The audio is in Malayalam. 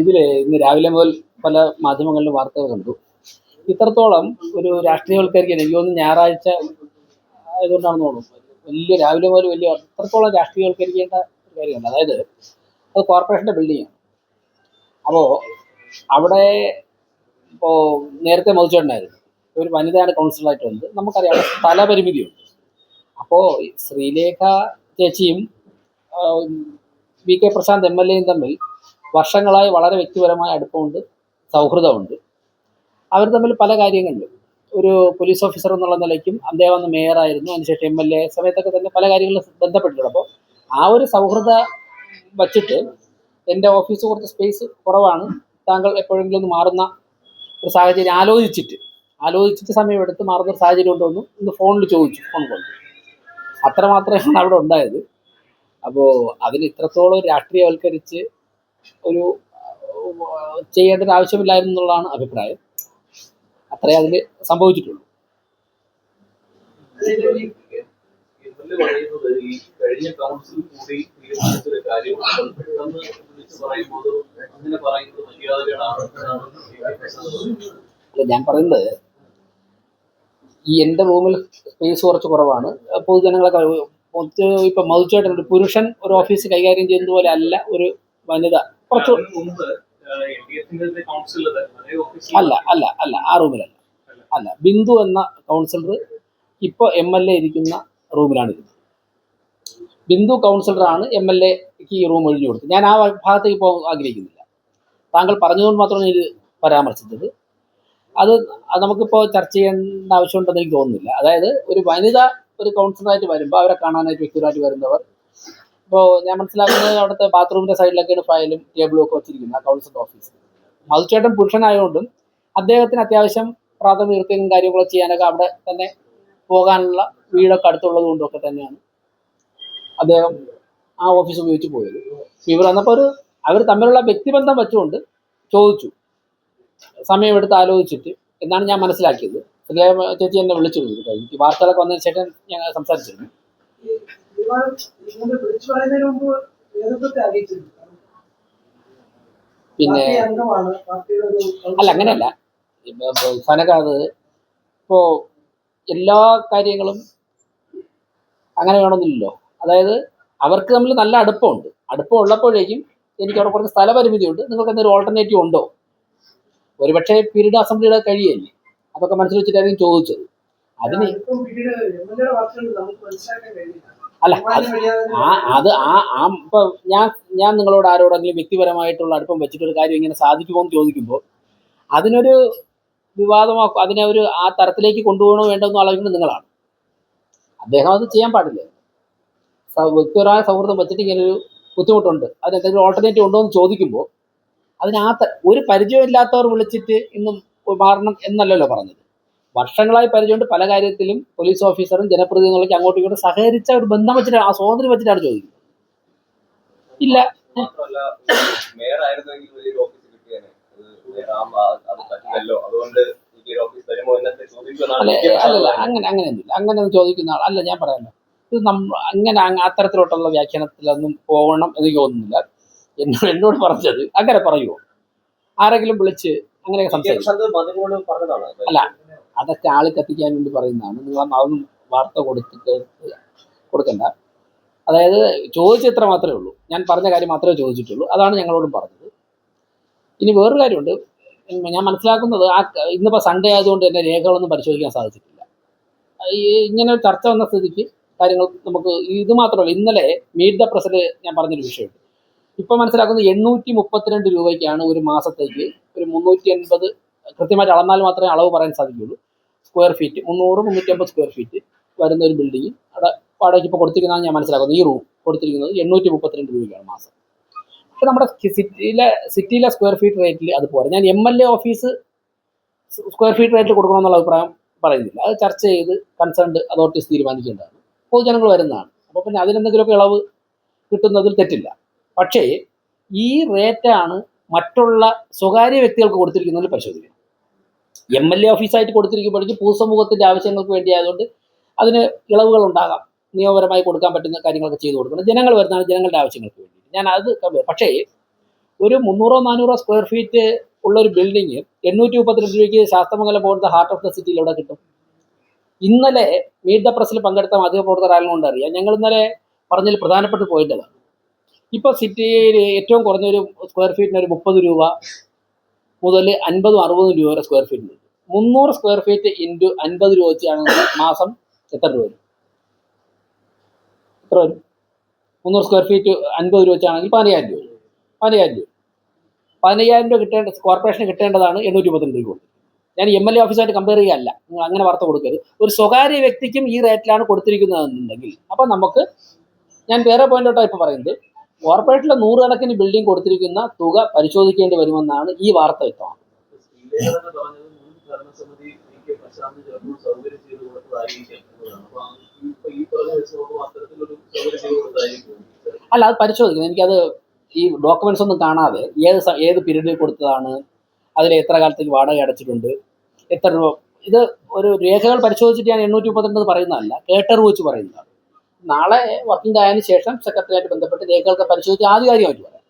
ഇതിൽ ഇന്ന് രാവിലെ മുതൽ പല മാധ്യമങ്ങളിലും വാർത്തകൾ കണ്ടു. ഇത്രത്തോളം ഒരു രാഷ്ട്രീയവൽക്കരിക്കാൻ എനിക്ക് തോന്നുന്നു ഞായറാഴ്ച ആയതുകൊണ്ടാണെന്ന് തോന്നുന്നു. വലിയ രാവിലെ മുതൽ വലിയ ഇത്രത്തോളം രാഷ്ട്രീയവൽക്കരിക്കേണ്ട ഒരു കാര്യമുണ്ട് അതായത് അത് കോർപ്പറേഷന്റെ ബിൽഡിങ്ങാണ് അപ്പോൾ അവിടെ ഇപ്പോൾ നേരത്തെ മതിച്ചിട്ടുണ്ടായിരുന്നു ഒരു വനിതയാണ് കൗൺസിലറായിട്ട് വന്നത്. നമുക്കറിയാം സ്ഥല സ്ഥലപരിമിതിയുണ്ട് അപ്പോൾ ശ്രീലേഖ ചേച്ചിയും V K Prasanth M L എയും തമ്മിൽ വർഷങ്ങളായി വളരെ വ്യക്തിപരമായ അടുപ്പമുണ്ട് സൗഹൃദമുണ്ട്. അവർ തമ്മിൽ പല കാര്യങ്ങളിലും ഒരു പോലീസ് ഓഫീസർ എന്നുള്ള നിലയ്ക്കും അദ്ദേഹം അന്ന് മേയറായിരുന്നു അതിനുശേഷം എം എൽ എ സമയത്തൊക്കെ തന്നെ പല കാര്യങ്ങളും ബന്ധപ്പെട്ടിട്ടുണ്ട്. അപ്പോൾ ആ ഒരു സൗഹൃദ വച്ചിട്ട് എന്റെ ഓഫീസ് കുറച്ച് സ്പേസ് കുറവാണ്. താങ്കൾ എപ്പോഴെങ്കിലും ഒന്ന് മാറുന്ന ഒരു സാഹചര്യം ആലോചിച്ചിട്ട് ആലോചിച്ചിട്ട് സമയമെടുത്ത് മാറുന്ന ഒരു സാഹചര്യം ഉണ്ടോന്ന് ഇന്ന് ഫോണിൽ ചോദിച്ചു ഫോൺ കൊണ്ട്. അത്ര മാത്രമാണ് അവിടെ ഉണ്ടായത്. അപ്പോൾ അതിന് ഇത്രത്തോളം രാഷ്ട്രീയവൽക്കരിച്ച് ഒരു ചെയ്യേണ്ട ആവശ്യമില്ലായിരുന്നു എന്നുള്ളതാണ് അഭിപ്രായം. അത്രേ അതിൽ സംഭവിച്ചിട്ടുള്ളൂ. കഴിഞ്ഞ കൗൺസിൽ കൂടി തീരുമാനിച്ചൊരു കാര്യമാണ് പെട്ടെന്ന് വിളിച്ച് പറയുമ്പോൾ അങ്ങനെ പറയുന്നത് മര്യാദകളാണ് ഞാൻ പറയുന്നത് ഈ എന്റെ റൂമിൽ സ്പേസ് കുറച്ച് കുറവാണ്. പൊതുജനങ്ങളൊക്കെ ഇപ്പൊ ഇപ്പം മധുചേട്ടൻ ഒരു പുരുഷൻ ഒരു ഓഫീസ് കൈകാര്യം ചെയ്യുന്നത് പോലെ അല്ല ഒരു വനിത. കുറച്ച് അല്ല അല്ല അല്ല ആ റൂമിലല്ല. അല്ല ബിന്ദു എന്ന കൗൺസിലർ ഇപ്പോൾ എം എൽ എ ഇരിക്കുന്ന റൂമിലാണ് ഇരുന്നത് ബിന്ദു കൗൺസിലറാണ് എം എൽ എക്ക് ഈ റൂം ഒഴിഞ്ഞു കൊടുത്തത്. ഞാൻ ആ ഭാഗത്തേക്ക് പോകാൻ ആഗ്രഹിക്കുന്നില്ല. താങ്കൾ പറഞ്ഞതുകൊണ്ട് മാത്രമാണ് ഇത് പരാമർശിച്ചത്. അത് അത് നമുക്കിപ്പോൾ ചർച്ച ചെയ്യേണ്ട ആവശ്യമുണ്ടെന്ന് എനിക്ക് തോന്നുന്നില്ല. അതായത് ഒരു വനിത ഒരു കൗൺസിലറായിട്ട് വരുമ്പോൾ അവരെ കാണാനായിട്ട് വ്യക്തിപരമായിട്ട് വരുന്നവർ ഇപ്പോൾ ഞാൻ മനസ്സിലാക്കുന്നത് അവിടുത്തെ ബാത്റൂമിന്റെ സൈഡിലൊക്കെയാണ് ഫയലും ടേബിളും ഒക്കെ വെച്ചിരിക്കുന്നത് കൗൺസിലർ ഓഫീസ് മധുചേട്ടൻ പുരുഷനായതുകൊണ്ടും അദ്ദേഹത്തിന് അത്യാവശ്യം പ്രാഥമിക കൃത്യങ്ങളും കാര്യങ്ങളൊക്കെ ചെയ്യാനൊക്കെ അവിടെ തന്നെ പോകാനുള്ള വീടൊക്കെ അടുത്തുള്ളത് കൊണ്ടൊക്കെ തന്നെയാണ് അദ്ദേഹം ആ ഓഫീസ് ഉപയോഗിച്ച് പോയത്. ഇവർ വന്നപ്പോൾ ഒരു അവർ തമ്മിലുള്ള വ്യക്തിബന്ധം വെച്ചുകൊണ്ട് ചോദിച്ചു. സമയമെടുത്ത് ആലോചിച്ചിട്ട് എന്നാണ് ഞാൻ മനസ്സിലാക്കിയത്. ചേച്ചി എന്നെ വിളിച്ചു എനിക്ക് വാർത്തകളൊക്കെ വന്നതിന് ശേഷം ഞങ്ങൾ സംസാരിച്ചിരുന്നു. തീരുമാനം ഇങ്ങനെ വിളിച്ചു പറയുന്നതിന് മുമ്പ് നേതൃത്വത്തെ അറിയിച്ചിട്ടുണ്ട് പിന്നെ അല്ല അങ്ങനെയല്ല. ഫനകാത് ഇപ്പോ എല്ലാ കാര്യങ്ങളും അങ്ങനെ വേണമെന്നില്ലല്ലോ. അതായത് അവർക്ക് തമ്മിൽ നല്ല അടുപ്പമുണ്ട്. അടുപ്പം ഉള്ളപ്പോഴേക്കും എനിക്ക് അവിടെ കുറച്ച് സ്ഥലപരിമിതിയുണ്ട്. നിങ്ങൾക്ക് എന്തെങ്കിലും ഓൾട്ടർനേറ്റീവ് ഉണ്ടോ? ഒരുപക്ഷെ പീരീഡ് അസംബ്ലിയുടെ കഴിയല്ലേ? അതൊക്കെ മനസ്സിൽ വെച്ചിട്ടായിരിക്കും ചോദിച്ചത്. അതിന് അല്ല ആ അത് ആ ആ ഇപ്പൊ ഞാൻ ഞാൻ നിങ്ങളോട് ആരോടെങ്കിലും വ്യക്തിപരമായിട്ടുള്ള അടുപ്പം വെച്ചിട്ടൊരു കാര്യം ഇങ്ങനെ സാധിക്കുമോ എന്ന് ചോദിക്കുമ്പോൾ അതിനൊരു വിവാദമാക്കും അതിനെ ഒരു ആ തരത്തിലേക്ക് കൊണ്ടുപോകണോ വേണ്ടോ എന്ന് ആലോചിക്കുന്നത് നിങ്ങളാണ്. അദ്ദേഹം അത് ചെയ്യാൻ പാടില്ല. വ്യക്തിപരമായ സൗഹൃദം വെച്ചിട്ട് ഇങ്ങനെ ഒരു ബുദ്ധിമുട്ടുണ്ട്. അതിന് എന്തെങ്കിലും ഓൾട്ടർനേറ്റീവ് ഉണ്ടോ എന്ന് ചോദിക്കുമ്പോൾ അതിനകത്ത് ഒരു പരിചയമില്ലാത്തവർ വിളിച്ചിട്ട് ഇന്നും മാറണം എന്നല്ലല്ലോ പറഞ്ഞത്. വർഷങ്ങളായി പരിചയമുണ്ട്. പല കാര്യത്തിലും പോലീസ് ഓഫീസറും ജനപ്രതിനിധികളൊക്കെ അങ്ങോട്ടും ഇങ്ങോട്ടും സഹകരിച്ച ഒരു ബന്ധം വെച്ചിട്ട് ആ സ്വാതന്ത്ര്യം വെച്ചിട്ടാണ് ചോദിക്കുന്നത്. ഇല്ല. അല്ല. അങ്ങനെ അങ്ങനെയൊന്നുമില്ല. അങ്ങനെ ഒന്നും ചോദിക്കുന്ന ആൾ അല്ല ഞാൻ പറയാമല്ലോ ഇത് നമ്മൾ അങ്ങനെ അങ്ങ് അത്തരത്തിലോട്ടുള്ള വ്യാഖ്യാനത്തിലൊന്നും പോകണം എന്ന് എനിക്ക് തോന്നുന്നില്ല. എന്നോട് എന്നോട് പറഞ്ഞത് അങ്ങനെ പറയുമോ ആരെങ്കിലും വിളിച്ച് അങ്ങനെയൊക്കെ. സംസാരിക്കും. അല്ല അതൊക്കെ ആൾ കത്തിക്കാൻ വേണ്ടി പറയുന്നതാണ്. നിങ്ങൾ അതൊന്നും വാർത്ത കൊടുത്തിട്ട് കൊടുക്കണ്ട. അതായത് ചോദിച്ചത്ര മാത്രമേ ഉള്ളൂ. ഞാൻ പറഞ്ഞ കാര്യം മാത്രമേ ചോദിച്ചിട്ടുള്ളൂ. അതാണ് ഞങ്ങളോടും പറഞ്ഞത്. ഇനി വേറൊരു കാര്യമുണ്ട്. ഞാൻ മനസ്സിലാക്കുന്നത് ആ ഇന്നിപ്പോൾ സൺഡേ ആയതുകൊണ്ട് തന്നെ രേഖകളൊന്നും പരിശോധിക്കാൻ സാധിച്ചിട്ടില്ല. ഇങ്ങനെ ചർച്ച വന്ന സ്ഥിതിക്ക് കാര്യങ്ങൾ നമുക്ക് ഇത് മാത്രമല്ല ഇന്നലെ മീറ്റ് ദ പ്രസിൽ ഞാൻ പറഞ്ഞൊരു വിഷയമുണ്ട്. ഇപ്പം മനസ്സിലാക്കുന്നത് എണ്ണൂറ്റി മുപ്പത്തിരണ്ട് രൂപയ്ക്കാണ് ഒരു മാസത്തേക്ക് ഒരു മുന്നൂറ്റി എൺപത് കൃത്യമായിട്ട് അളന്നാൽ മാത്രമേ അളവ് പറയാൻ സാധിക്കുകയുള്ളൂ. സ്ക്വയർ ഫീറ്റ് മുന്നൂറ് മുന്നൂറ്റമ്പത് സ്ക്വയർ ഫീറ്റ് വരുന്ന ഒരു ബിൽഡിംഗ് അവിടെ വാടകയ്ക്ക് ഇപ്പോൾ കൊടുത്തിരിക്കുന്നതാണ് ഞാൻ മനസ്സിലാക്കുന്നത്. ഈ റൂം കൊടുത്തിരിക്കുന്നത് എണ്ണൂറ്റി മുപ്പത്തിരണ്ട് രൂപയ്ക്കാണ് മാസം. പക്ഷെ നമ്മുടെ സിറ്റിയിലെ സിറ്റിയിലെ സ്ക്വയർ ഫീറ്റ് റേറ്റിൽ അത് പോരാ ഞാൻ M L A office square feet റേറ്റിൽ കൊടുക്കണമെന്നുള്ള അഭിപ്രായം പറയുന്നില്ല. അത് ചർച്ച ചെയ്ത് കൺസേൺഡ് അതോറിറ്റീസ് തീരുമാനിക്കേണ്ടതാണ്. പൊതുജനങ്ങൾ വരുന്നതാണ്. അപ്പോൾ പിന്നെ അതിനെന്തെങ്കിലുമൊക്കെ ഇളവ് കിട്ടുന്നതിൽ തെറ്റില്ല. പക്ഷേ ഈ റേറ്റാണ് മറ്റുള്ള സ്വകാര്യ വ്യക്തികൾക്ക് കൊടുത്തിരിക്കുന്നതിൽ പരിശോധിക്കണം. എം എൽ എ ഓഫീസായിട്ട് കൊടുത്തിരിക്കുമ്പോഴേക്കും പൊതുസമൂഹത്തിന്റെ ആവശ്യങ്ങൾക്ക് വേണ്ടി ആയതുകൊണ്ട് അതിന് ഇളവുകൾ ഉണ്ടാകാം നിയമപരമായി കൊടുക്കാൻ പറ്റുന്ന കാര്യങ്ങളൊക്കെ ചെയ്തു കൊടുക്കണം. ജനങ്ങൾ വരുന്നതാണ് ജനങ്ങളുടെ ആവശ്യങ്ങൾക്ക് വേണ്ടി. ഞാൻ അത് പക്ഷേ ഒരു മുന്നൂറോ നാനൂറോ സ്ക്വയർ ഫീറ്റ് ഉള്ള ഒരു ബിൽഡിങ് എണ്ണൂറ്റി മുപ്പത്തിരണ്ട് രൂപയ്ക്ക് ശാസ്ത്രമംഗലം പോകുന്ന ഹാർട്ട് ഓഫ് ദ സിറ്റിയിൽ എവിടെ കിട്ടും? ഇന്നലെ മീറ്റ് ദ പ്രസ്സിൽ പങ്കെടുത്ത മാധ്യമപ്രവർത്തകർ ആയതുകൊണ്ട് അറിയാം. ഞങ്ങൾ ഇന്നലെ പറഞ്ഞതിൽ പ്രധാനപ്പെട്ട പോയിന്റ് അതാണ് ഇപ്പോൾ സിറ്റിയിൽ ഏറ്റവും കുറഞ്ഞൊരു സ്ക്വയർ ഫീറ്റിന് ഒരു മുപ്പത് രൂപ മുതൽ അൻപതും അറുപതും രൂപ വരെ സ്ക്വയർ ഫീറ്റിന് മുന്നൂറ് സ്ക്വയർ ഫീറ്റ് ഇന്റു അൻപത് രൂപ വെച്ചാണെങ്കിൽ മാസം എത്ര രൂപ വരും? എത്ര വരും? മുന്നൂറ് സ്ക്വയർ ഫീറ്റ് അൻപത് രൂപ വെച്ചാണെങ്കിൽ പതിനയ്യായിരം രൂപ വരും. പതിനയ്യായിരം രൂപ പതിനയ്യായിരം രൂപ കിട്ടേണ്ട കോർപ്പറേഷന് കിട്ടേണ്ടതാണ് എണ്ണൂറ്റി മുപ്പത്തിരണ്ട് രൂപ ഞാൻ എം എൽ എ ഓഫീസായിട്ട് കമ്പയർ ചെയ്യല്ല. നിങ്ങൾ അങ്ങനെ വാർത്ത കൊടുക്കരുത്. ഒരു സ്വകാര്യ വ്യക്തിക്കും ഈ റേറ്റിലാണ് കൊടുത്തിരിക്കുന്നതെന്നുണ്ടെങ്കിൽ. അപ്പം നമുക്ക് ഞാൻ വേറെ പോയിന്റോട്ടാണ് ഇപ്പോൾ പറയുന്നത്. കോർപ്പറേഷനിലെ നൂറുകണക്കിന് ബിൽഡിംഗ് കൊടുത്തിരിക്കുന്ന തുക പരിശോധിക്കേണ്ടി വരുമെന്നാണ് ഈ വാർത്ത വ്യക്തമാണ് അല്ല അത് പരിശോധിക്കുന്നു എനിക്കത് ഈ ഡോക്യുമെന്റ്സ് ഒന്നും കാണാതെ ഏത് ഏത് പീരീഡിൽ കൊടുത്തതാണ് അതിൽ എത്ര കാലത്തേക്ക് വാടക അടച്ചിട്ടുണ്ട് എത്ര രൂപ ഇത് ഒരു രേഖകൾ പരിശോധിച്ചിട്ട് ഞാൻ എണ്ണൂറ്റി മുപ്പത്തിരണ്ട് പറയുന്നതല്ല കേട്ടറിവ് വെച്ച് പറയുന്നതാണ്. നാളെ വർക്കിംഗ് ആയതിനു ശേഷം സെക്രട്ടറിയായിട്ട് ബന്ധപ്പെട്ട് രേഖകളൊക്കെ പരിശോധിച്ച് ആധികാരികമായിട്ട് പറയാം.